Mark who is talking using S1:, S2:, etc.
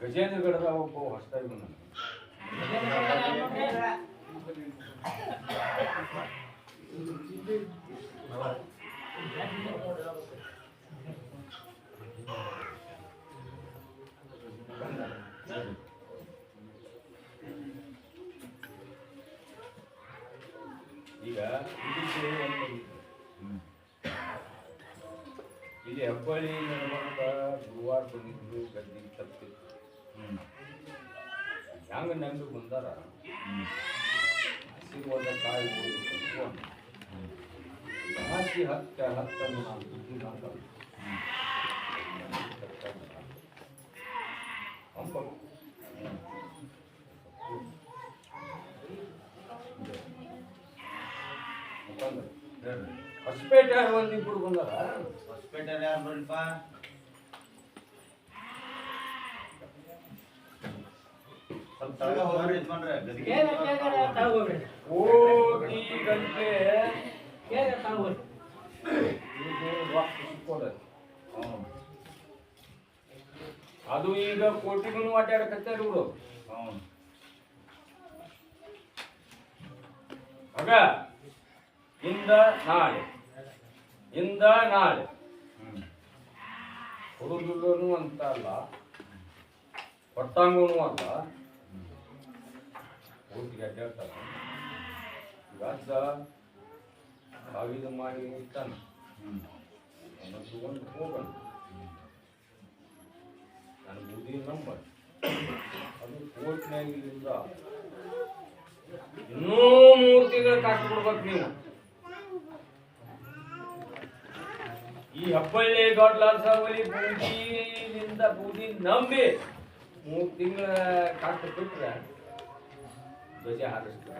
S1: ಗಜೇಂದ್ರಗಡದ ಒಬ್ಬ ಹೊಸದಾಗಿ ಬಂದ ಈಗ ಇದಕ್ಕೆ ಒಂದು ಇಲ್ಲಿ ಹೆಬ್ಬಳ್ಳಿ ನಡ್ಕೊಂಡ ಗುರುವಾರ ಬಂದಿದ್ರು ಗದ್ದಿ ತಪ್ಪಿತ್ತು ಹೆಂಗ ನಂಗೆ ಬಂದಾರ ಸಿಗುವಂತ ಕಾಯಿ ಕಟ್ಕೊಂಡು ಜಾಸ್ತಿ ಹತ್ತ ಹತ್ತನ್ನು ನಾನು ಬುದ್ಧಿ ಮಾಡಲ್ಲ ಹಂಪ ಹೊಸಪೇಟೆ ಒಂದಿಬ್ಬರು ಬಂದಾರ
S2: ಹಾಸ್ಪಿಟಲ್ ಯಾರು ಬರ್ರಿಪ್ಪ
S1: ಕೋಟಿ ಗಂಟೆ ಅದು ಈಗ ಕೋಟಿಗಳು ಅಡ್ಡಾಡಕತ್ತಾರ ಇವರು ಆಗ ಇಂದ ನಾಳೆ. ಇಂದ ನಾಳೆ. ಹುಡುಗನು ಅಂತ ಅಲ್ಲ ಹೊಟ್ಟಂಗೂ ಅಲ್ಲ ಊಟಿಗೆ ಅಡ್ಡಾಡ್ತಾರ ಈಗ ಅಜ್ಜ ಕಾವಿದ ಮಾಡಿ ಇರ್ತಾನೆ.
S2: ಹ್ಞೂ
S1: ಅವನ ತಗೊಂಡು ಹೋಗೋಣ. ನನ್ನ ಬುದ್ಧಿ ನಂಬರ್ ಅದು ಕೋರ್ಟ್ನಾಗಿಂದ ಇನ್ನೂ ಮೂರು ತಿಂಗಳು ನೀವು. ಈ ಹಬ್ಬಳ್ಳಿ ದೊಡ್ಡಲಾಲ್ ಸಾವಳಿ ಬೂದಿನಿಂದ ಬೂದಿ ನಂಬಿ ಮೂರು ತಿಂಗಳ ಕಾಟ ಬಿಟ್ರೆ
S2: ध्वजाहारस्तु